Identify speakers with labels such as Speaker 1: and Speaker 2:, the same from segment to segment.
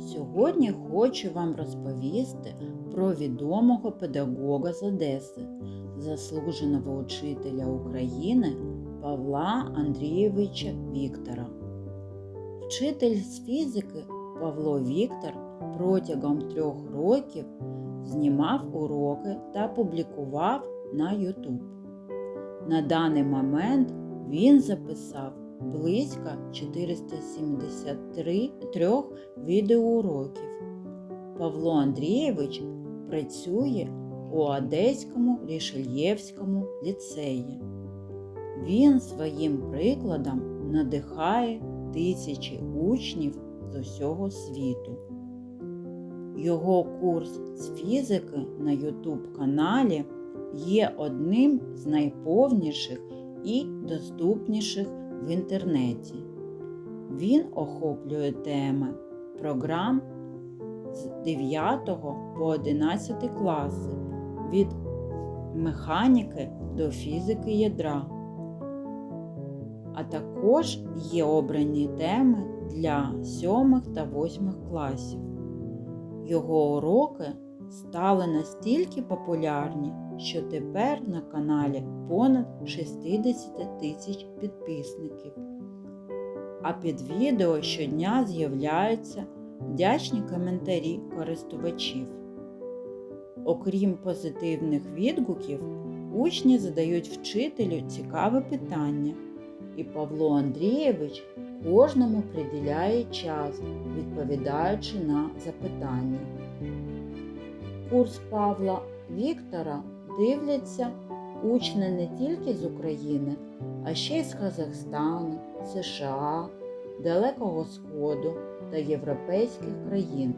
Speaker 1: Сьогодні хочу вам розповісти про відомого педагога з Одеси, заслуженого учителя України Павла Андрійовича Віктора. Вчитель з фізики Павло Віктор протягом трьох років знімав уроки та публікував на YouTube. На даний момент він записав близько 473 відеоуроків. Павло Андрійович працює у Одеському Рішельєвському ліцеї. Він своїм прикладом надихає тисячі учнів з усього світу. Його курс з фізики на YouTube каналі є одним з найповніших і доступніших в інтернеті. Він охоплює теми програм з 9 по 11 класи від механіки до фізики ядра. А також є обрані теми для 7 та 8 класів. Його уроки стали настільки популярні, що тепер на каналі понад 60 тисяч підписників. А під відео щодня з'являються вдячні коментарі користувачів. Окрім позитивних відгуків, учні задають вчителю цікаве питання, і Павло Андрійович кожному приділяє час, відповідаючи на запитання. Курс Павла Віктора дивляться учні не тільки з України, а ще й з Казахстану, США, Далекого Сходу та європейських країн.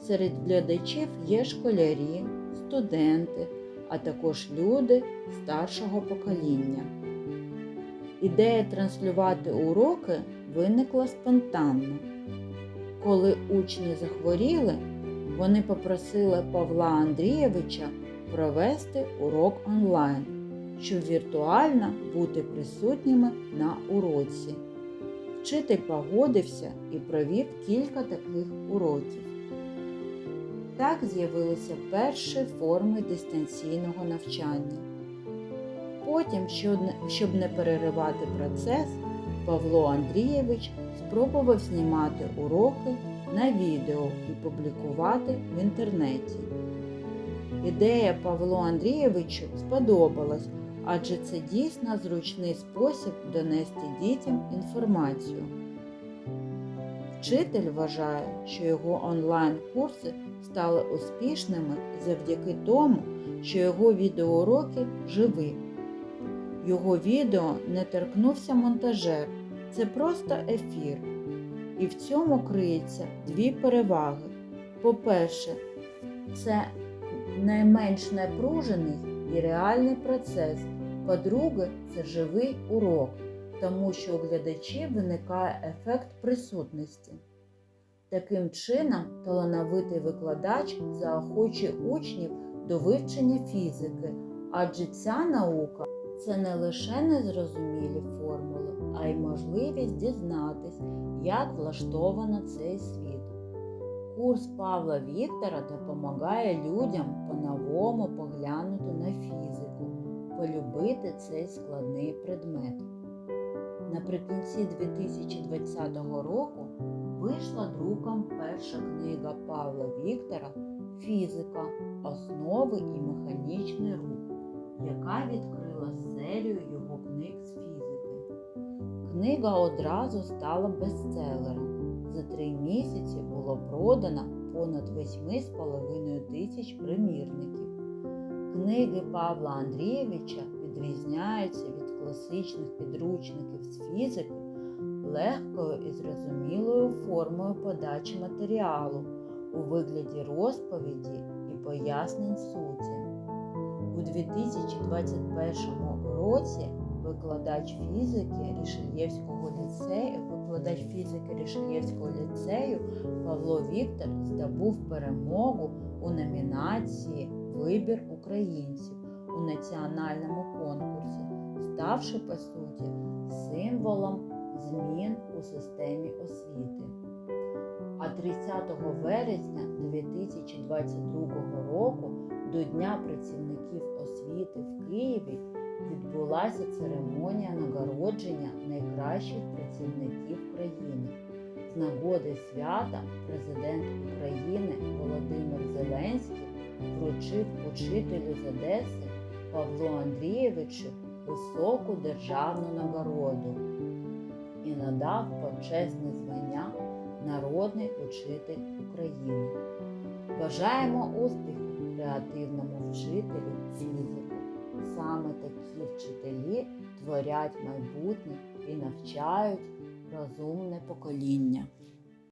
Speaker 1: Серед глядачів є школярі, студенти, а також люди старшого покоління. Ідея транслювати уроки виникла спонтанно. Коли учні захворіли, вони попросили Павла Андрійовича провести урок онлайн, щоб віртуально бути присутніми на уроці. Вчитель погодився і провів кілька таких уроків. Так з'явилися перші форми дистанційного навчання. Потім, щоб не переривати процес, Павло Андрійович спробував знімати уроки на відео і публікувати в інтернеті. Ідея Павлу Андрійовичу сподобалась, адже це дійсно зручний спосіб донести дітям інформацію. Вчитель вважає, що його онлайн-курси стали успішними завдяки тому, що його відеоуроки живі. Його відео не торкнувся монтажер, це просто ефір. І в цьому криється дві переваги. По-перше, це найменш напружений і реальний процес. По-друге, це живий урок, тому що у глядачів виникає ефект присутності. Таким чином, талановитий викладач заохочує учнів до вивчення фізики, адже ця наука це не лише незрозумілі формули, а й можливість дізнатись, як влаштовано цей світ. Курс Павла Віктора допомагає людям по-новому поглянути на фізику, полюбити цей складний предмет. Наприкінці 2020 року вийшла друком перша книга Павла Віктора Фізика, основи і механічний рух, яка відкрила серію його книг з фізики. Книга одразу стала бестселером. За три місяці було продано понад 8,5 тисяч примірників. Книги Павла Андрійовича відрізняються від класичних підручників з фізики легкою і зрозумілою формою подачі матеріалу у вигляді розповіді і пояснень суті. У 2021 році викладач фізики Рішельєвського ліцею, викладач фізики Рішельєвського ліцею Павло Віктор здобув перемогу у номінації Вибір українців у національному конкурсі, ставши по суті символом змін у системі освіти. А 30 вересня 2022 року до Дня працівників освіти в Києві відбулася церемонія нагородження найкращих працівників країни. З нагоди свята президент України Володимир Зеленський вручив учителю з Одеси Павлу Андрійовичу високу державну нагороду і надав почесне звання Народний учитель України. Бажаємо успіху креативному вчителю фізику. Саме такі вчителі творять майбутнє і навчають розумне покоління.